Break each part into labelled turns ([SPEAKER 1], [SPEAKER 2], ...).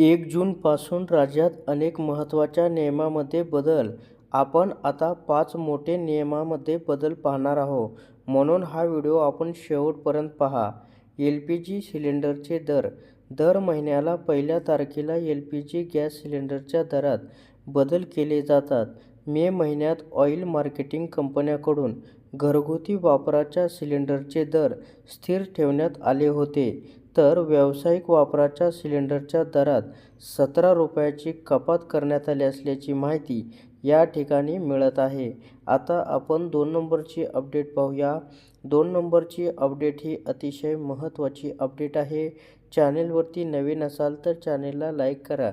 [SPEAKER 1] एक जूनपासून राज्यात अनेक महत्त्वाच्या नियमामध्ये बदल. आपण आता पाच मोठे नियमामध्ये बदल पाहणार आहोत. म्हणून हा व्हिडिओ आपण शेवटपर्यंत पहा. एल पी जी सिलेंडरचे दर. दर महिन्याला पहिल्या तारखेला एल पी जी गॅस सिलेंडरच्या दरात बदल केले जातात. मे महिन्यात ऑइल मार्केटिंग कंपन्याकडून घरगुती वापराच्या सिलेंडरचे दर स्थिर ठेवण्यात आले होते. तर व्यावसायिक वापराच्या सिलेंडरच्या दरात सतरा रुपयाची कपात करण्यात आली असल्याची माहिती या ठिकाणी मिळत आहे. आता आपण दोन नंबरची अपडेट पाहूया. दोन नंबरची अपडेट ही अतिशय महत्त्वाची अपडेट आहे. चॅनेलवरती नवीन असाल तर चॅनेलला लाईक करा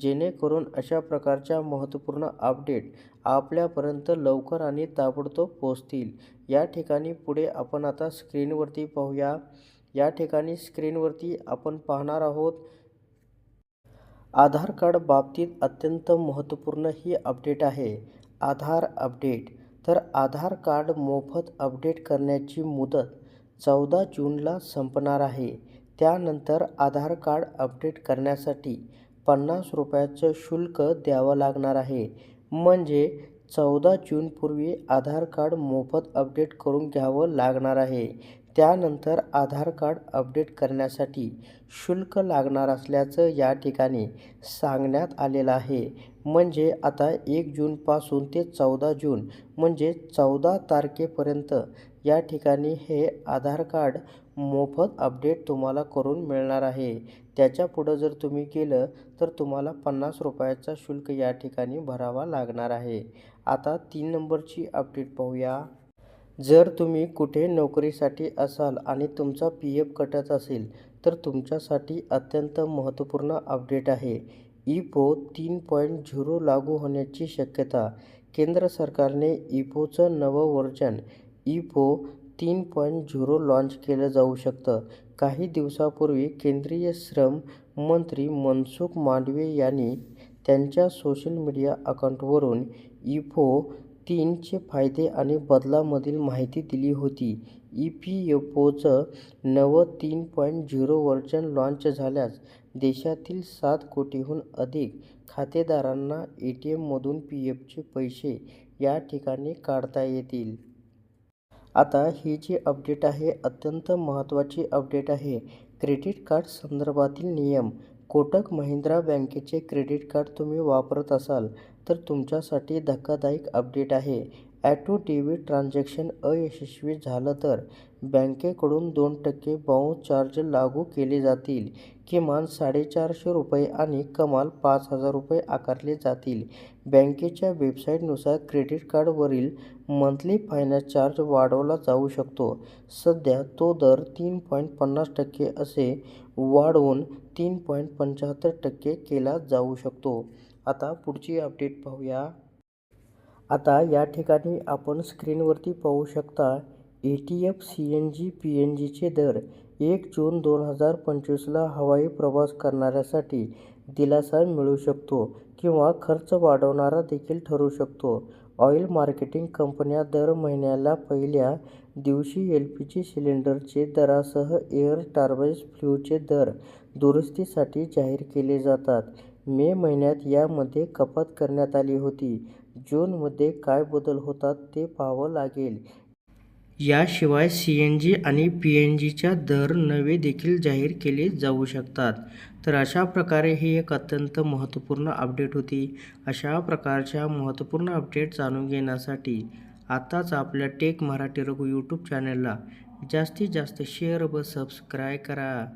[SPEAKER 1] जेणेकरून अशा प्रकारच्या महत्त्वपूर्ण अपडेट आपल्यापर्यंत लवकर आणि ताबडतोब पोहोचतील. या ठिकाणी पुढे आपण आता स्क्रीनवरती पाहूया. या ठिकाणी स्क्रीनवरती आपण पाहणार आहोत. आधार कार्ड बाबतीत अत्यंत महत्त्वपूर्ण ही अपडेट आहे. आधार अपडेट तर आधार कार्ड मोफत अपडेट करण्याची मुदत चौदा जूनला संपणार आहे. त्यानंतर आधार कार्ड अपडेट करण्यासाठी पन्नास रुपयाचं शुल्क द्यावं लागणार आहे. म्हणजे चौदा जूनपूर्वी आधार कार्ड मोफत अपडेट करून घ्यावं लागणार आहे. त्यानंतर आधार कार्ड अपडेट करण्यासाठी शुल्क लागणार असल्याचं या ठिकाणी सांगण्यात आलेलं आहे. म्हणजे आता एक जूनपासून ते चौदा जून म्हणजे चौदा तारखेपर्यंत या ठिकाणी हे आधार कार्ड मोफत अपडेट तुम्हाला करून मिळणार आहे. त्याच्या पुढं जर तुम्ही केलं तर तुम्हाला पन्नास रुपयाचा शुल्क या ठिकाणी भरावा लागणार आहे. आता तीन नंबरची अपडेट पाहूया. जर तुम्ही कुठे नोकरीसाठी असाल आणि तुमचा पी एफ कटत असेल तर तुमच्यासाठी अत्यंत महत्त्वपूर्ण अपडेट आहे. इपो तीन पॉईंट झिरो लागू होण्याची शक्यता. केंद्र सरकारने इपोचं नवं वर्जन इपो तीन पॉईंट झिरो लॉन्च केलं जाऊ शकतं. काही दिवसापूर्वी केंद्रीय श्रम मंत्री मनसुख मांडवे यांनी त्यांच्या सोशल मीडिया अकाउंटवरून इफो तीनचे फायदे आणि बदलामधील माहिती दिली होती. ई पी एफ ओचं नवं तीन पॉईंट झिरो व्हर्जन लॉन्च झाल्यास देशातील सात कोटीहून अधिक खातेदारांना ए टी एममधून पी एफचे पैसे या ठिकाणी काढता येतील. आता ही जी अपडेट आहे अत्यंत महत्त्वाची अपडेट आहे. क्रेडिट कार्ड संदर्भातील नियम कोटक महिंद्रा बँकेचे क्रेडिट कार्ड तुम्ही वापरत असाल तर तुमच्यासाठी धक्कादायक अपडेट आहे. ॲटो डेबिट ट्रान्झॅक्शन अयशस्वी झालं तर बँकेकडून दोन टक्के बाऊन्स चार्ज लागू केले जातील. किमान साडेचारशे रुपये आणि कमाल पाच हजार रुपये आकारले जातील. बँकेच्या वेबसाईटनुसार क्रेडिट कार्डवरील मंथली फायनान्स चार्ज वाढवला जाऊ शकतो. सध्या तो दर तीन पॉईंट पन्नास टक्के असे वाढवून तीन पॉईंट पंच्याहत्तर टक्के केला जाऊ शकतो. आता पुढची अपडेट पाहूया. आता या ठिकाणी आपण स्क्रीनवरती पाहू शकता A T F C N G P N जीचे दर. एक जून दोन हजार पंचवीसला हवाई प्रवास करणाऱ्यासाठी दिलासा मिळू शकतो किंवा खर्च वाढवणारा देखील ठरू शकतो. ऑइल मार्केटिंग कंपन्या दर महिन्याला पहिल्या दिवशी एल पी जी सिलेंडरचे दरासह एअर टार्बाईन्स फ्ल्यूचे दर दुरुस्तीसाठी जाहीर केले जातात. मे महिन्यात यामध्ये कपात करण्यात आली होती. जूनमध्ये काय बदल होतात ते पाहावं लागेल. याशिवाय सी एन जी आणि पी एन जीच्या दर नवे देखील जाहीर केले जाऊ शकतात. तर अशा प्रकारे ही एक अत्यंत महत्त्वपूर्ण अपडेट होती. अशा प्रकारच्या महत्त्वपूर्ण अपडेट जाणून घेण्यासाठी आत्ताच आपल्या टेक मराठी रघु यूट्यूब चॅनलला जास्तीत जास्त शेअर व सबस्क्राय करा.